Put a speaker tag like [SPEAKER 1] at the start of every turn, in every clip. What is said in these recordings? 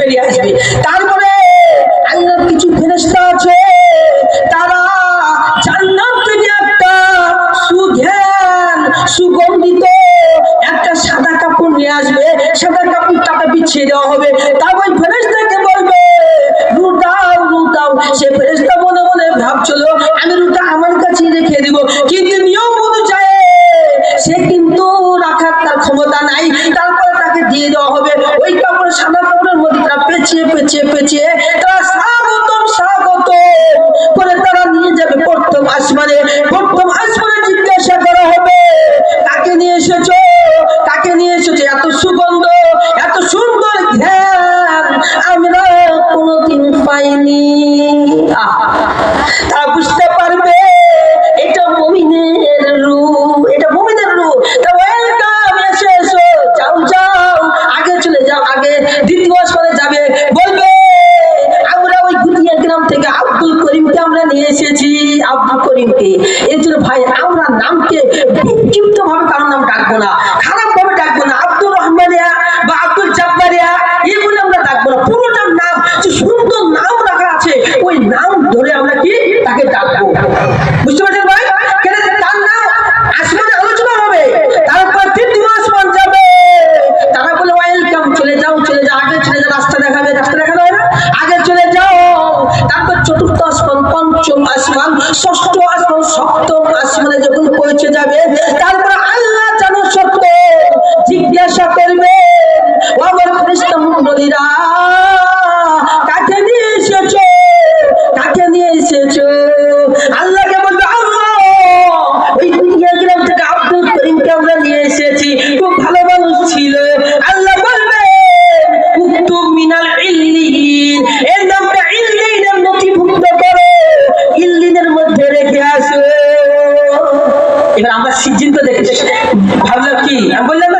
[SPEAKER 1] বেরিয়ে আসবে। তারপরে আল্লাহর কিছু ফেরেস্তা আছে, তারা জান্নাত থেকে একটা সুঘ্যান সুগন্ধিত একটা সাদা কাপড় নিয়ে আসবে। সাদা কাপড় টাকা বিছিয়ে দেওয়া হবে। 接不接 আমরা নিয়ে এসেছি আব্দুল করিমকে। এর জন্য ভাই, আমরা নামকে বিক্ষিপ্ত ভাবে কারোর নাম ডাকবো না। Yeah. এবার আমরা সিদ্ধান্ত দেখতে ভাবলাম কি? আমি বললাম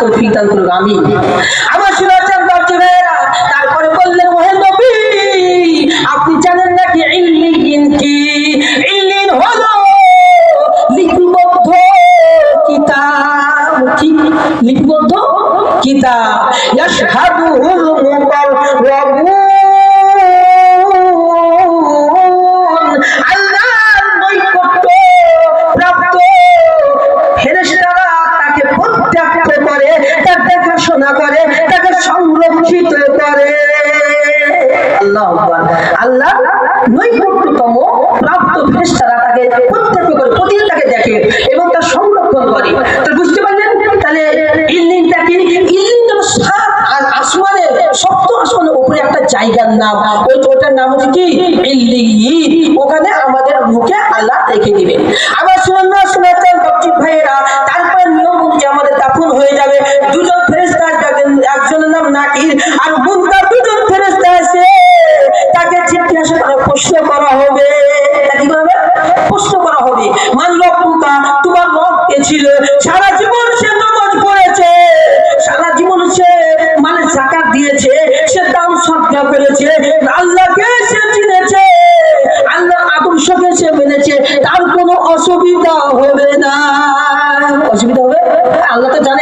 [SPEAKER 1] তৌফিক দান করুক আমি সেটার নাম? ওটার নাম হচ্ছে কি? ওখানে আমাদের মুখে আল্লাহ রেখে দিবেন। আবার সুনন্দা সুনাচার বক্তিক ভাইয়েরা, তারপর নিয়ম অনুযায়ী আমাদের দাফন হয়ে যাবে। দুজন ফেরেস্তা একজনের নাম নাকির, আর বুন্দা দুজন ফেরেস্তা আছে তাকে জিজ্ঞাসা করা, প্রশ্ন করা হবে। প্রশ্ন করা হবে। মানলো লক্ষ্যটা তোমার মত কে ছিল? সারা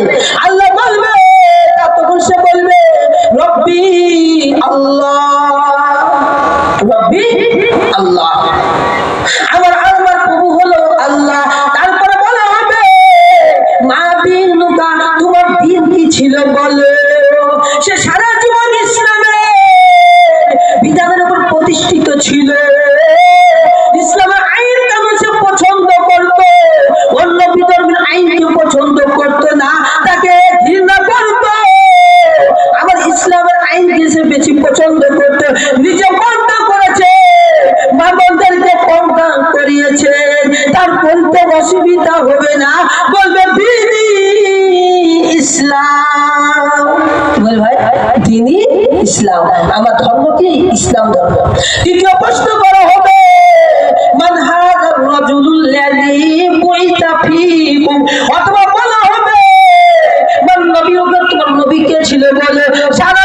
[SPEAKER 1] Oh, বেশি বেশি পছন্দ করত, নিজে বন্ধ করেছে। বাবনদেরকে পর্দা করিয়েছেন তার বলতে অসুবিধা হবে না। বলবে দিদি ইসলাম। বল, ভাই দিনই ইসলাম। আমার ধর্ম কি ইসলাম ধর্ম। তৃতীয় প্রশ্ন করা হবে মানহাজ রাজুলুল লাযী বুইতা অথবা বলা হবে, মান নবী তোমার নবী কে ছিল বলে সারা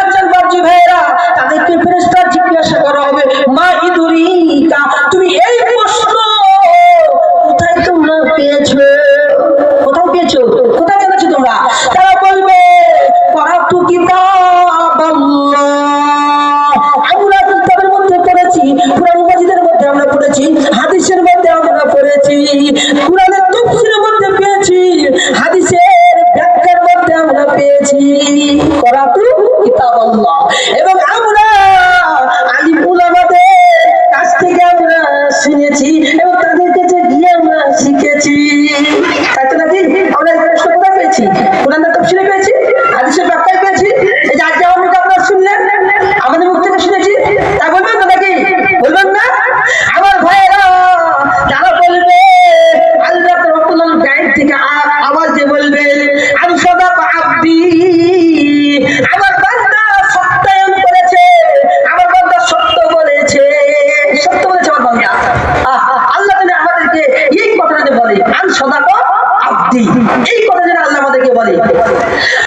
[SPEAKER 1] এই কথা যেটা আল্লাহ আমাদেরকে বলে।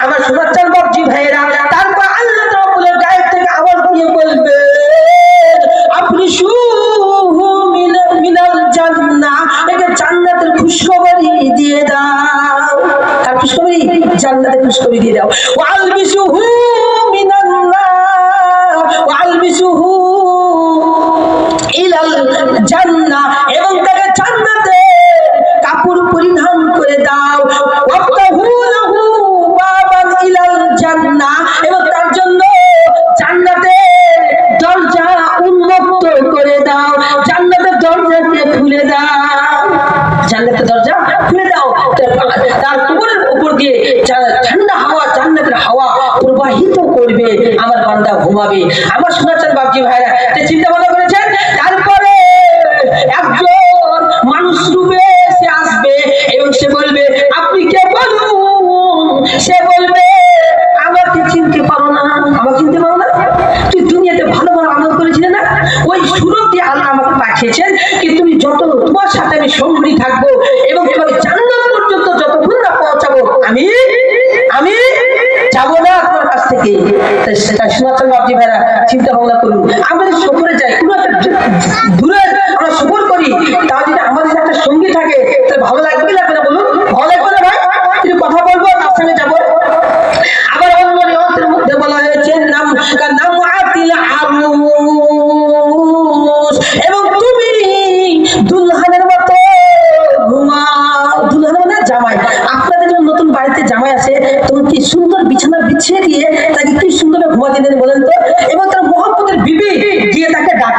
[SPEAKER 1] আমার শোনাচ্ছেন হবে আমার শোনা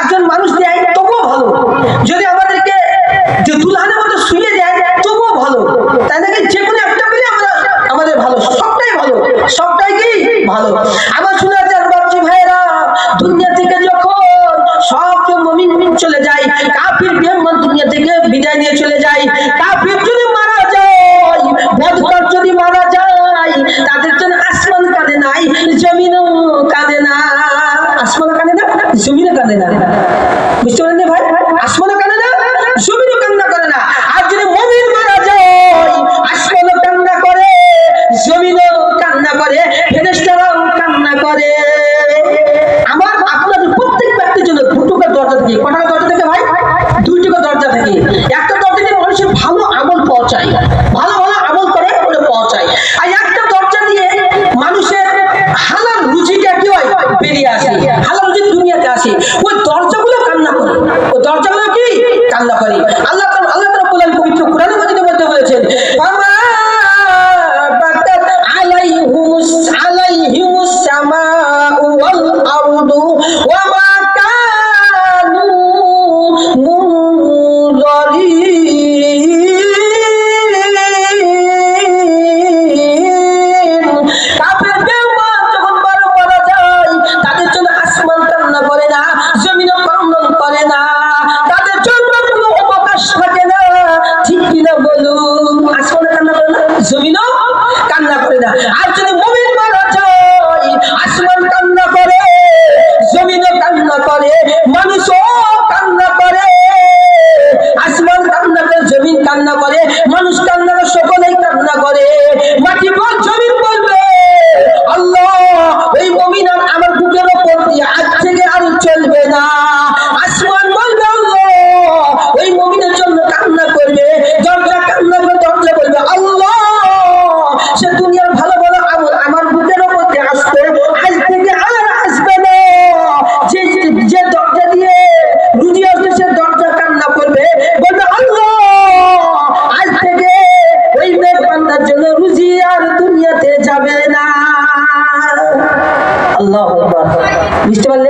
[SPEAKER 1] একজন মানুষ দেয়, তবুও ভালো। যদি আমাদেরকে যে দুলহানের মতো শুয়ে দেয়, তবুও ভালো। তাই নাকি যে কোনো একটা পেলে আমরা আমাদের ভালো। সবটাই ভালো। সবটাই কি? ভালো। আমার শুনে আছেন বাচ্চি ভাইয়েরা, দুনিয়া থেকে যখন সব মমিন চলে যায়, কাফির মেহমান দুনিয়া থেকে বিদায় নিয়ে চলে যায় de what Cristóbal